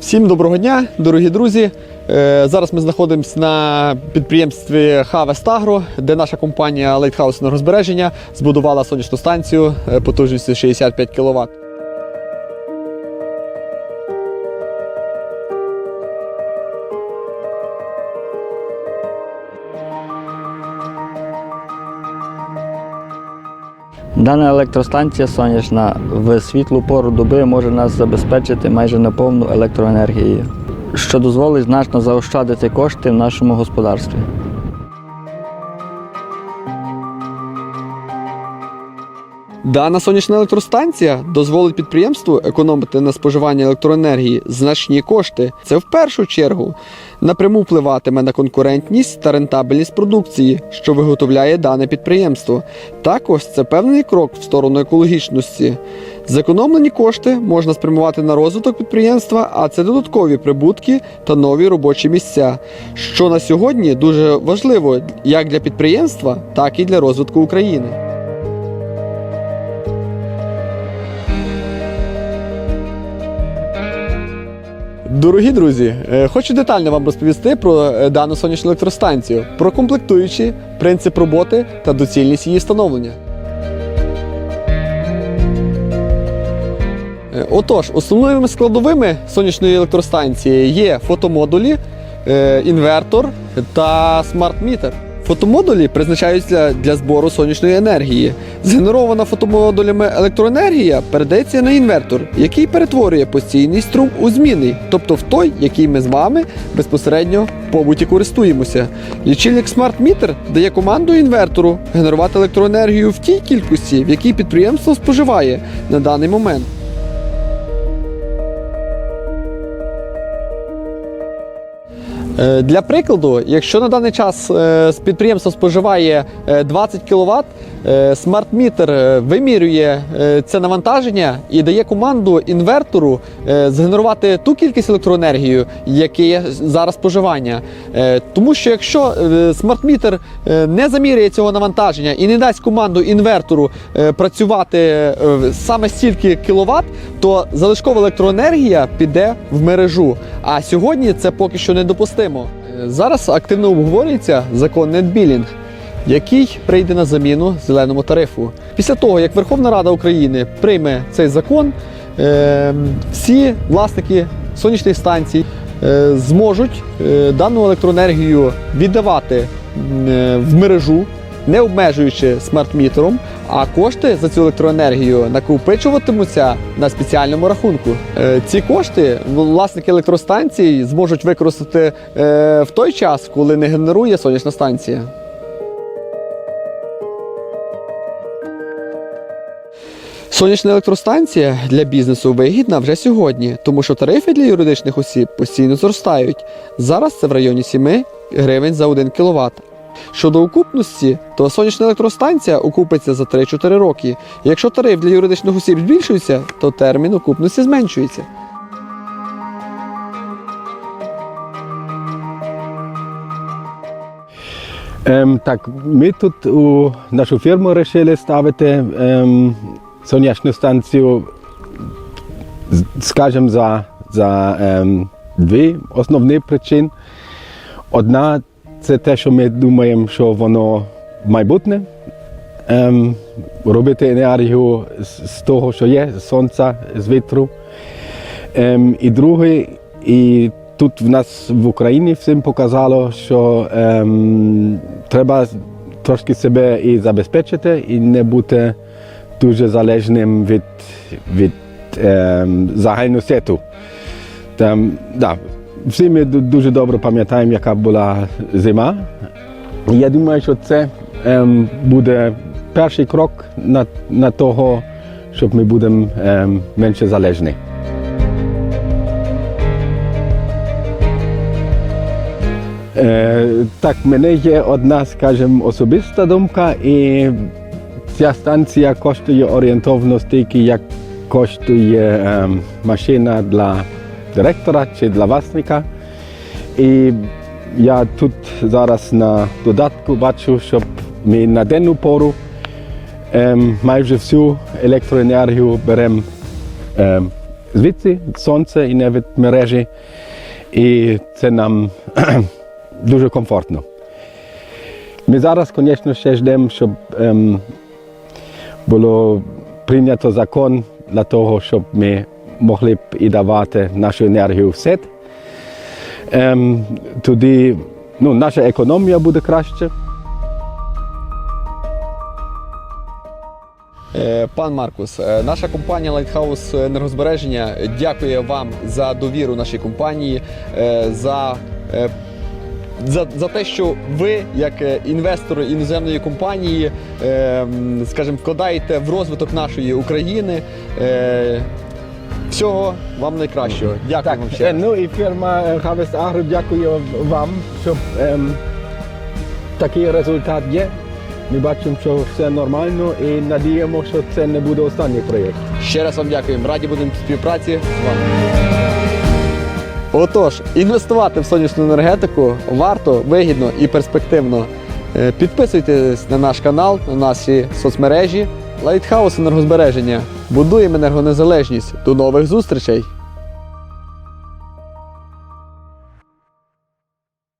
Всім доброго дня, дорогі друзі. Е, Зараз ми знаходимося на підприємстві Agro, де наша компанія Лейтхаусного розбереження збудувала сонячну станцію е, потужністю 65 кВт. Дана електростанція сонячна в світлу пору доби може нас забезпечити майже на повну електроенергією, що дозволить значно заощадити кошти в нашому господарстві. Дана сонячна електростанція дозволить підприємству економити на споживанні електроенергії значні кошти. Це в першу чергу напряму впливатиме на конкурентність та рентабельність продукції, що виготовляє дане підприємство. Також це певний крок в сторону екологічності. Зекономлені кошти можна спрямувати на розвиток підприємства, а це додаткові прибутки та нові робочі місця, що на сьогодні дуже важливо як для підприємства, так і для розвитку України. Дорогі друзі, е, хочу детально вам розповісти про е, дану сонячну електростанцію, про комплектуючі, принцип роботи та доцільність її встановлення. Е, Отож, основними складовими сонячної електростанції є фотомодулі, інвертор та смарт-мітер. Фотомодулі призначаються для збору сонячної енергії. Згенерована фотомодулями електроенергія передається на інвертор, який перетворює постійний струм у змінний, тобто в той, який ми з вами безпосередньо в побуті користуємося. Лічильник Smart Meter дає команду інвертору генерувати електроенергію в тій кількості, в якій підприємство споживає на даний момент. Для прикладу, якщо на даний час е, підприємство споживає е, 20 кВт, смарт-мітер е, вимірює е, це навантаження і дає команду інвертору е, згенерувати ту кількість електроенергії, яке є зараз споживання. Е, Тому що якщо е, смарт-мітер е, не заміряє цього навантаження і не дасть команду інвертору е, працювати е, саме стільки кіловат, то залишкова електроенергія піде в мережу. А сьогодні це поки що недопустимо. Е, Зараз активно обговорюється закон нетбілінг, який прийде на заміну зеленому тарифу. Після того, як Верховна Рада України прийме цей закон, е, всі власники сонячних станцій е, зможуть е, дану електроенергію віддавати в мережу, не обмежуючи смарт-мітером, а кошти за цю електроенергію накопичуватимуться на спеціальному рахунку. Е, Ці кошти власники електростанцій зможуть використати е, в той час, коли не генерує сонячна станція. Сонячна електростанція для бізнесу вигідна вже сьогодні, тому що тарифи для юридичних осіб постійно зростають. Зараз це в районі 7 гривень за 1 кВт. Щодо окупності, то сонячна електростанція окупиться за 3-4 роки. Якщо тариф для юридичних осіб збільшується, то термін окупності зменшується. Ем, так, ми тут у нашу фірму вирішили ставити ем, сонячну станцію, скажімо, за, за ем, дві основні причини. Одна це те, що ми думаємо, що воно майбутнє. Ем, робити енергію з, того, що є, з сонця, з вітру. Ем, і друге, і тут в нас в Україні всім показало, що ем, треба трошки себе і забезпечити, і не бути дуже залежним від, від ем, загального світу. Там, да, всі ми ду- дуже добре пам'ятаємо, яка була зима. І Я думаю, що це ем, буде перший крок на, на того, щоб ми будемо ем, менше залежні. Е, так, в мене є одна, скажімо, особиста думка, і ця станція коштує орієнтовно стільки, як коштує ем, машина для директора чи для власника. І я тут зараз на додатку бачу, щоб ми на денну пору ем, майже всю електроенергію беремо ем, звідси сонце і не від мережі. І це нам дуже комфортно. Ми зараз, звісно, ще ждемо, щоб ем, було прийнято закон для того, щоб ми могли б і давати нашу енергію в сет. Ем, тоді ну, наша економія буде краще. Е, Пан Маркус, е, наша компанія Lighthouse енергозбереження дякує вам за довіру нашій компанії, е, за, за, за те, що ви, як інвестори іноземної компанії, е, скажімо, вкладаєте в розвиток нашої України. Всього вам найкращого. Дякую вам ще. Е. Ну і фірма е, Harvest Agro дякує вам, щоб ем, такий результат є. Ми бачимо, що все нормально і надіємо, що це не буде останній проєкт. Ще раз вам дякуємо. Раді будемо співпраці з вами. Отож, інвестувати в сонячну енергетику варто, вигідно і перспективно. Е, Підписуйтесь на наш канал, на наші соцмережі. Лайтхаус енергозбереження. Будуємо енергонезалежність. До нових зустрічей!